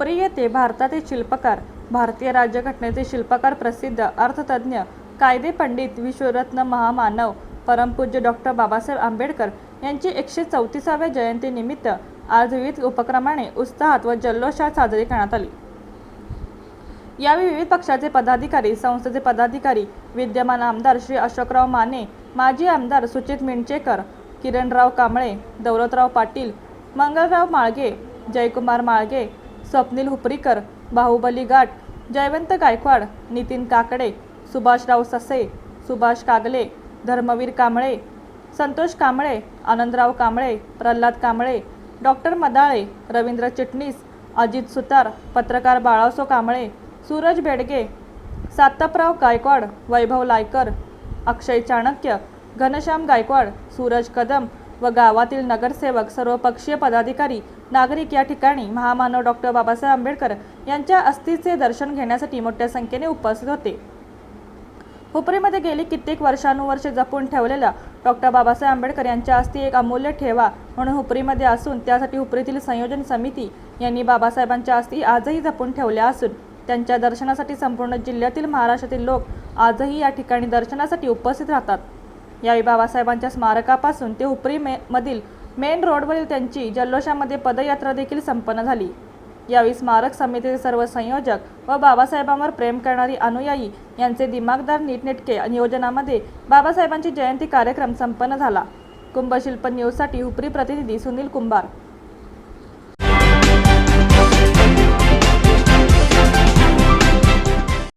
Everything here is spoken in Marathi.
हुपरी येथे भारतातील शिल्पकार. भारतीय राज्यघटनेचे शिल्पकार प्रसिद्ध अर्थतज्ञ कायदे पंडित विश्वरत्न महामानव परमपूज्य डॉक्टर बाबासाहेब आंबेडकर यांची एकशे चौतीसाव्या जयंतीनिमित्त आज विविध उपक्रमाने उत्साहात व जल्लोषात साजरी करण्यात आली. यावेळी विविध पक्षाचे पदाधिकारी संस्थेचे पदाधिकारी विद्यमान आमदार श्री अशोकराव माने माजी आमदार सुचित मिंचेकर किरणराव कांबळे दौलतराव पाटील मंगलराव माळगे जयकुमार माळगे स्वप्नील हुपरीकर बाहुबली गाठ जयवंत गायकवाड नितीन काकडे सुभाषराव ससे सुभाष कागले धर्मवीर कांबळे संतोष कांबळे आनंदराव कांबळे प्रल्हाद कांबळे डॉक्टर मदाळे रवींद्र चिटणीस अजित सुतार पत्रकार बाळासो कांबळे सूरज बेडगे सातपराव गायकवाड वैभव लायकर अक्षय चाणक्य घनश्याम गायकवाड सूरज कदम व गावातील नगरसेवक सर्वपक्षीय पदाधिकारी नागरिक या ठिकाणी महामानव डॉक्टर बाबासाहेब आंबेडकर यांच्या अस्थीचे दर्शन घेण्यासाठी मोठ्या संख्येने उपस्थित होते. हुपरीमध्ये गेली कित्येक वर्षानुवर्षे जपून ठेवलेल्या डॉक्टर बाबासाहेब आंबेडकर यांच्या अस्थी एक अमूल्य ठेवा म्हणून हुपरीमध्ये असून त्यासाठी हुपरीतील संयोजन समिती यांनी बाबासाहेबांच्या अस्थी आजही जपून ठेवल्या असून त्यांच्या दर्शनासाठी संपूर्ण जिल्ह्यातील महाराष्ट्रातील लोक आजही या ठिकाणी दर्शनासाठी उपस्थित राहतात. यावेळी बाबासाहेबांच्या स्मारकापासून ते हुपरी मे मधील मेन रोडवरील त्यांची जल्लोषामध्ये पदयात्रा देखील संपन्न झाली. यावेळी स्मारक समितीचे सर्व संयोजक व बाबासाहेबांवर प्रेम करणारी अनुयायी यांचे दिमागदार नीटनेटके नियोजनामध्ये बाबासाहेबांची जयंती कार्यक्रम संपन्न झाला. कुंभशिल्प न्यूजसाठी उपरी प्रतिनिधी सुनील कुंभार.